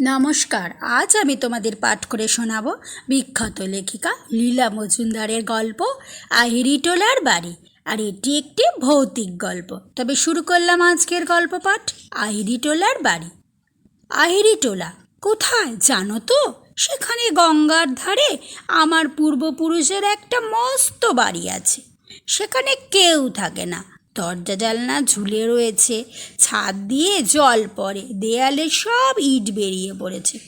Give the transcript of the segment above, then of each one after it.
নমস্কার, আজ আমি তোমাদের পাঠ করে শোনাব বিখ্যাত লেখিকা লীলা মজুমদারের গল্প, আহিরিটোলার বাড়ি। আর এটি একটি ভৌতিক গল্প। তবে শুরু করলাম আজকের গল্প পাঠ, আহিরিটোলার বাড়ি। আহিরিটোলা, কোথায় জানো তো? সেখানে গঙ্গার ধারে আমার পূর্বপুরুষের একটা মস্ত বাড়ি আছে। সেখানে কেউ থাকে না। দরজা জালনা ঝুলে রয়েছে, ছাদ দিয়ে জল পড়ে, দেয়ালে সব ইট বেরিয়ে পড়েছে।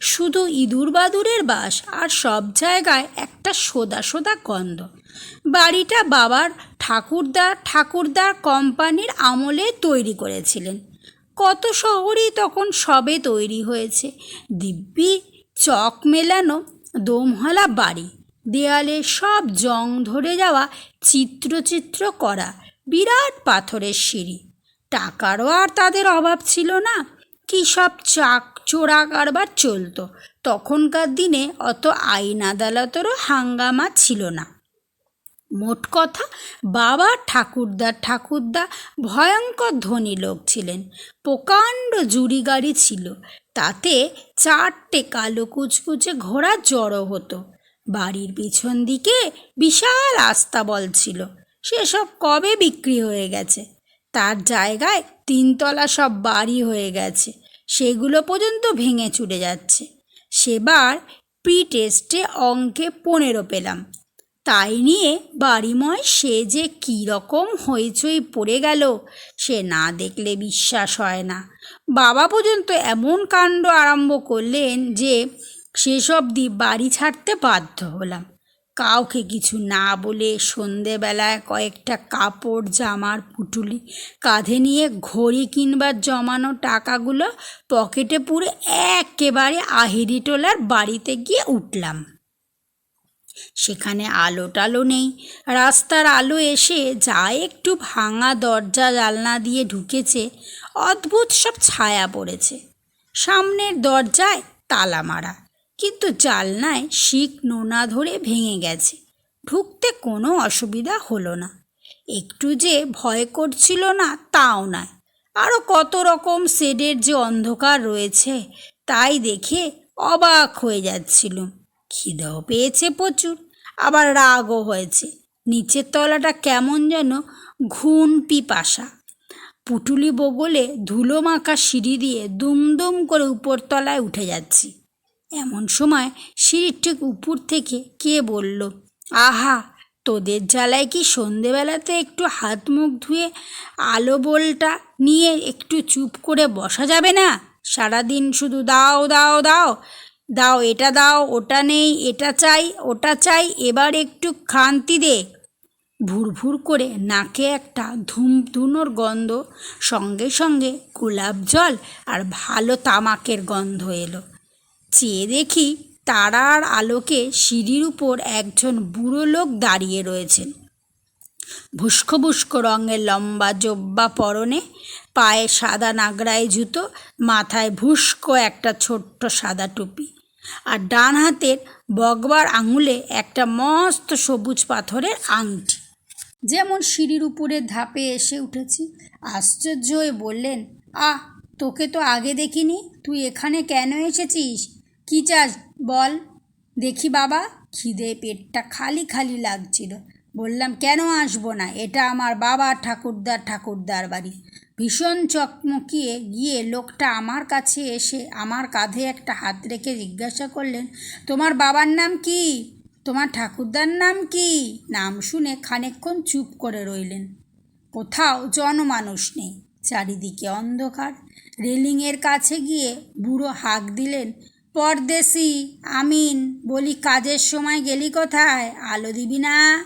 শুধু ইঁদুর বাদুরের বাস আর সব জায়গায় একটা সোদা সোদা গন্ধ। বাড়িটা বাবার ঠাকুরদা ঠাকুরদার কোম্পানির আমলে তৈরি করেছিলেন। কত শহরই তখন সবে তৈরি হয়েছে। দিব্যি, চক মেলানো, দোমহলা বাড়ি, দেয়ালে সব জং ধরে যাওয়া, চিত্রচিত্র করা বিরাট পাথরের সিঁড়ি। টাকারও আর তাদের অভাব ছিল না। কি সব চাক চোরা কারবার চলতো। তখনকার দিনে অত আইন আদালতেরও হাঙ্গামা ছিল না। মোট কথা, বাবা ঠাকুরদার ঠাকুরদা ভয়ঙ্কর ধনী লোক ছিলেন। প্রকাণ্ড জুড়ি গাড়ি ছিল। তাতে চারটে কালো কুচকুচে ঘোড়া জড়ো হতো। বাড়ির পিছন দিকে বিশাল আস্তাবল ছিল। সেসব কবে বিক্রি হয়ে গেছে? তার জায়গায় তিনতলা সব বাড়ি হয়ে গেছে। সেগুলো পর্যন্ত ভেঙে চুরে যাচ্ছে। সেবার প্রি টেস্টে অঙ্কে পনেরো পেলাম। তাই নিয়ে বাড়িময় সে যে কী রকম হইচই পড়ে গেল, সে না দেখলে বিশ্বাস হয় না। বাবা পর্যন্ত এমন কাণ্ড আরম্ভ করলেন যে সেসব দি বাড়ি ছাড়তে বাধ্য হলাম। কাউকে কিছু না বলে সন্ধেবেলায় কয়েকটা কাপড়, জামার পুটুলি কাঁধে নিয়ে ঘড়ি কিনবার জমানো টাকাগুলো পকেটে পুরে একেবারে আহিরিটোলার বাড়িতে গিয়ে উঠলাম। সেখানে আলো টালো নেই। রাস্তার আলো এসে যা একটু ভাঙা দরজা জালনা দিয়ে ঢুকেছে, অদ্ভুত সব ছায়া পড়েছে। সামনের দরজায় তালা মারা। কিন্তু জালনায় শিক নোনা ধরে ভেঙে গেছে। ঢুকতে কোনো অসুবিধা হলো না। একটু যে ভয় করছিল না, তাও নয়। আরও কত রকম শেডের যে অন্ধকার রয়েছে, তাই দেখে অবাক হয়ে যাচ্ছিলুম খিদেও পেয়েছে প্রচুর, আবার রাগও হয়েছে। নিচের তলাটা কেমন যেন ঘুণ পিপাসা। পুটুলি বগলে ধুলো মাখা সিঁড়ি দিয়ে দুমদুম করে উপরতলায় উঠে যাচ্ছি। এমন সময় সিঁড়ির ঠিক উপর থেকে কে বলল, আহা, তোদের জ্বালায় কি সন্ধেবেলাতে একটু হাত মুখ ধুয়ে আলো বোলটা নিয়ে একটু চুপ করে বসা যাবে না? সারাদিন শুধু দাও দাও দাও দাও, এটা দাও, ওটা নেই, এটা চাই, ওটা চাই, এবার একটু খান্তি দে ভুরভুর করে নাকে একটা ধূমধুনোর গন্ধ, সঙ্গে সঙ্গে গোলাপ জল আর ভালো তামাকের গন্ধ এলো। চেয়ে দেখি তারার আলোকে সিঁড়ির উপর একজন বুড়ো লোক দাঁড়িয়ে রয়েছেন। ভুস্কো ভুস্কো রঙের লম্বা জব্বা পরনে, পায়ে সাদা নাগড়ায় জুতো, মাথায় ভুস্কো একটা ছোট্ট সাদা টুপি আর ডান হাতের বগবার আঙুলে একটা মস্ত সবুজ পাথরের আংটি। যেমন সিঁড়ির উপরের ধাপে এসে উঠেছি। আশ্চর্য হয়ে বললেন, আহ, তোকে তো আগে দেখিনি। তুই এখানে কেন এসেছিস? কী চাস বল। দেখি বাবা, খিদে পেটটা খালি খালি লাগছিল। বললাম, কেন আসব না? এটা আমার বাবা ঠাকুরদার ঠাকুরদার বাড়ি। ভীষণ চকমকিয়ে গিয়ে লোকটা আমার কাছে এসে আমার কাঁধে একটা হাত রেখে জিজ্ঞাসা করলেন, তোমার বাবার নাম কি? তোমার ঠাকুরদার নাম কি? নাম শুনে খানিকক্ষণ চুপ করে রইলেন। কোথাও জনমানুষ নেই, চারিদিকে অন্ধকার। রেলিংয়ের কাছে গিয়ে বুড়ো হাঁক দিলেন পরদেশি, আমিন, বলি কাজের সময় গেলি কোথায়? আলো দিবি না?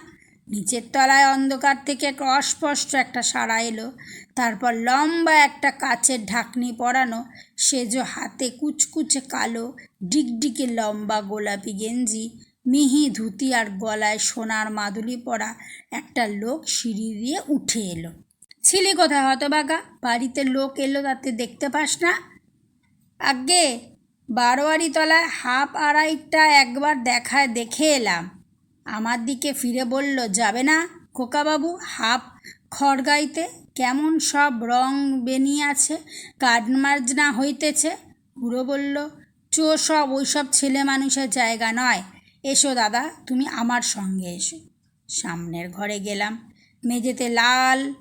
নিচের তলায় অন্ধকার থেকে অস্পষ্ট একটা সাড়া এলো। তারপর লম্বা একটা কাচের ঢাকনি পরানো, সেজো হাতে কুচকুচে কালো, ডিগডিগে লম্বা গোলাপি গেঞ্জি, মিহি ধুতি আর গলায় সোনার মাদুলি পরা একটা লোক সিঁড়ি দিয়ে উঠে এলো। ছিলি কোথায় হতবাগা বাড়িতে লোক এলো তাতে দেখতে পাস না? আগে বারোয়ারি তলায় হাফ আড়াইটা একবার দেখায় দেখে এলাম। আমার দিকে ফিরে বলল, যাবে না খোকাবাবু? হাফ খড়গাইতে কেমন সব রং বেনিয়ে আছে কাঠমার্জনা হইতেছে? বুড়ো বলল, চো সব ওইসব ছেলে মানুষের জায়গা নয়। এসো দাদা, তুমি আমার সঙ্গে এসো। সামনের ঘরে গেলাম। মেঝেতে লাল,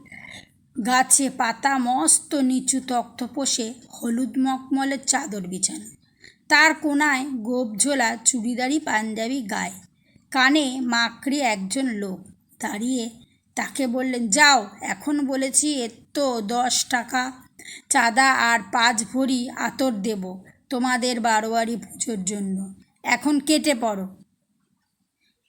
গাছে পাতা, মস্ত নিচু তক্ত পোষে হলুদ মকমলের চাদর বিছানো। তার কোনায় গোপঝোলা চুড়িদারি পাঞ্জাবি গায়ে। কানে মাকড়ি একজন লোক। দাঁড়িয়ে তাকে বললেন, যাও, এখন বলেছি এর তো দশ টাকা। চাঁদা আর পাঁচ ভরি আতর দেব তোমাদের বারোয়ারি পুজোর জন্য। এখন কেটে পড়ো।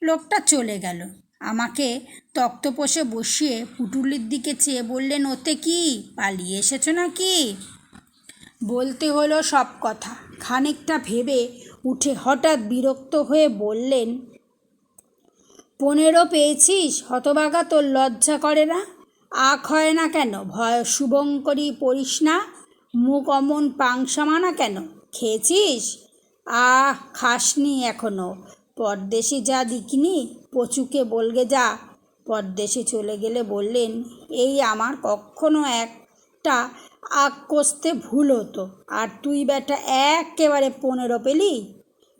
লোকটা চলে গেল। আমাকে তক্তপোষে বসিয়ে পুটুলির দিকে চেয়ে বললেন, ওতে কি? পালিয়ে এসেছ নাকি? বলতে হলো সব কথা। খানিকটা ভেবে উঠে হঠাৎ বিরক্ত হয়ে বললেন, পনেরো পেয়েছিস? হতবাগা তোর লজ্জা করে না? আখ হয় না কেন? ভয় শুভঙ্করী পড়িস না? মুখ অমন পাংসামানা কেন? খেয়েছিস? আহ, খাসনি এখনও। পরদেশি যা দিকিনি পচুকে বলগে যা। পরদেশে চলে গেলে বললেন, এই আমার কখনো একটা আখ কষতে ভুল হতো। আর তুই বেটা একেবারে পনেরো পেলি?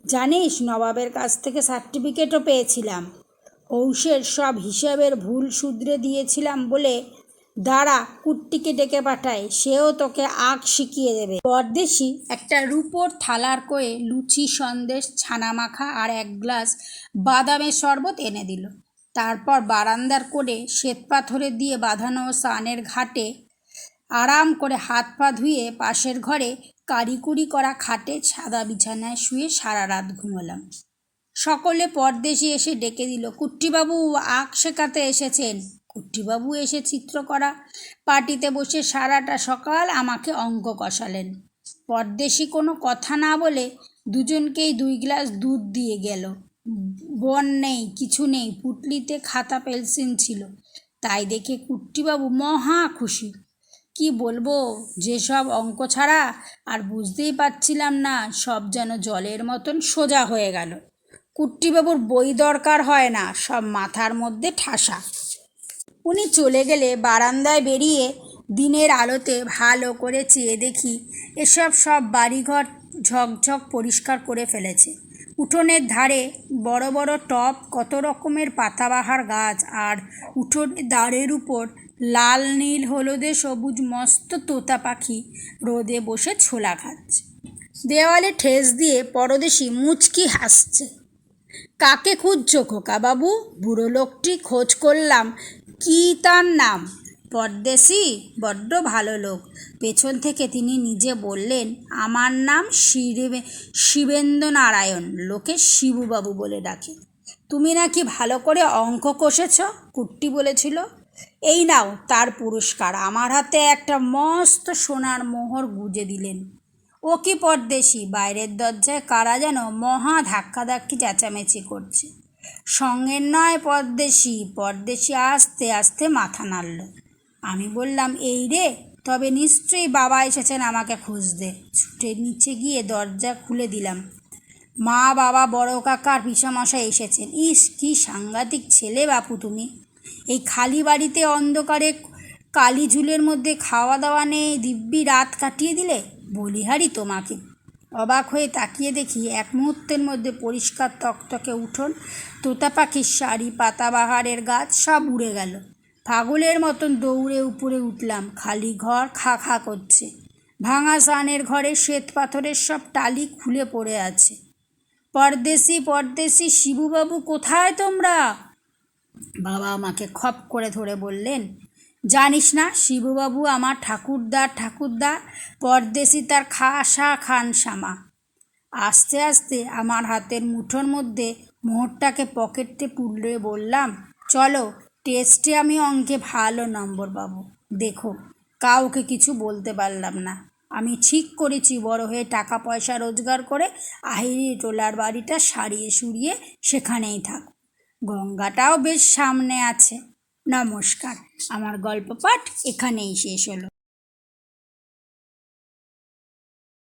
জানিস, নবাবের কাছ থেকে সার্টিফিকেটও পেয়েছিলাম। ঔষের সব হিসাবের ভুল শুধরে দিয়েছিলাম বলে দাঁড়া, কুট্টিকে ডেকে পাঠায় সেও তোকে আখ শিখিয়ে দেবে। পরদেশি একটা রুপোর থালার করে লুচি, সন্দেশ ছানা মাখা আর এক গ্লাস বাদামের শরবত এনে দিল। তারপর বারান্দার করে শ্বেত পাথরে দিয়ে বাঁধানো সানের ঘাটে আরাম করে হাত পা ধুয়ে পাশের ঘরে কারিকুরি করা খাটে সাদা বিছানায় শুয়ে সারা রাত ঘুমালাম। সকলে পরদেশি এসে ডেকে দিল, কুট্টিবাবু, আখ শেখাতে এসেছেন। কুট্টিবাবু এসে চিত্র করা পার্টিতে বসে সারাটা সকাল আমাকে অঙ্ক কষালেন। পরদেশি কোনো কথা না বলে দুজনকেই দুই গ্লাস দুধ দিয়ে গেল। বন নেই, কিছু নেই, পুটলিতে খাতা পেন্সিল ছিল। তাই দেখে কুট্টিবাবু মহা খুশি। কি বলব? যেসব অঙ্ক ছাড়া আর বুঝতেই পারছিলাম না, সব যেন জলের মতন সোজা হয়ে গেল। কুট্টিবাবুর বই দরকার হয় না, সব মাথার মধ্যে ঠাসা। উনি চলে গেলে বারান্দায় বেরিয়ে দিনের আলোতে ভালো করে চেয়ে দেখি, এসব সব বাড়িঘর ঝকঝক পরিষ্কার করে ফেলেছে। উঠোনের ধারে বড় বড় টব, কত রকমের পাতাবাহার গাছ আর উঠোনের দ্বারের উপর লাল, নীল, হলুদে, সবুজ, মস্ত তোতা পাখি রোদে বসে ছোলা খাচ্ছে। দেওয়ালে ঠেস দিয়ে পরদেশি মুচকি হাসছে। কাকে খুঁজছো খোকা বাবু? বুড়ো লোকটি খোঁজ করলাম, কি তার নাম? পরদেশি বড্ড ভালো লোক। পেছন থেকে তিনি নিজে বললেন, আমার নাম শিবে শিবেন্দ্র নারায়ণ লোকে শিবুবাবু বলে ডাকে। তুমি নাকি ভালো করে অঙ্ক কষেছ? কুট্টি বলেছিল। এই নাও তার পুরস্কার। আমার হাতে একটা মস্ত সোনার মোহর গুজে দিলেন। ও কি পরদেশি বাইরের দরজায় কারা যেন মহা ধাক্কাধাক্কি চেঁচামেচি করছে। সঙ্গের নয় পরদেশি পরদেশি আস্তে আস্তে মাথা নাড়ল। আমি বললাম, এই রে, তবে নিশ্চয়ই বাবা এসেছেন আমাকে খুঁজতে। ছুটে নিচে গিয়ে দরজা খুলে দিলাম। মা, বাবা, বড় কাকার পিসামশাই এসেছেন। ইস, কি সাংঘাতিক ছেলে বাপু তুমি। এই খালি বাড়িতে অন্ধকারে কালি ঝুলের মধ্যে খাওয়া দাওয়া নেই, দিব্যি রাত কাটিয়ে দিলে? বলিহারি তোমাকে। অবাক হয়ে তাকিয়ে দেখি এক মুহূর্তের মধ্যে পরিষ্কার তকতকে উঠোন তোতা পাখির শাড়ি, পাতাবাহারের গাছ সব উড়ে গেল। পাগলের মতন দৌড়ে উপরে উঠলাম, খালি ঘর খা খা করছে। ভাঙা সানের ঘরে শ্বেত পাথরের সব টালি খুলে পড়ে আছে। পরদেশি পরদেশি, শিবুবাবু কোথায় তোমরা? বাবা আমাকে খপ করে ধরে বললেন, জানিস না, শিবুবাবু আমার ঠাকুরদা ঠাকুরদা পরদেশি তার খাসা খানসামা আস্তে আস্তে আমার হাতের মুঠোর মধ্যে মোহরটাকে পকেটে পুড়লে বললাম, চলো টেস্টে আমি অঙ্কে ভালো নম্বর পাবো। দেখো, কাউকে কিছু বলতে পারলাম না। আমি ঠিক করেছি, বড় হয়ে টাকা পয়সা রোজগার করে আহিরি টোলার বাড়িটা সারিয়ে সুরিয়ে সেখানেই থাক। গঙ্গাটাও বেশ সামনে আছে। নমস্কার, আমার গল্প পাঠ এখানেই শেষ হলো।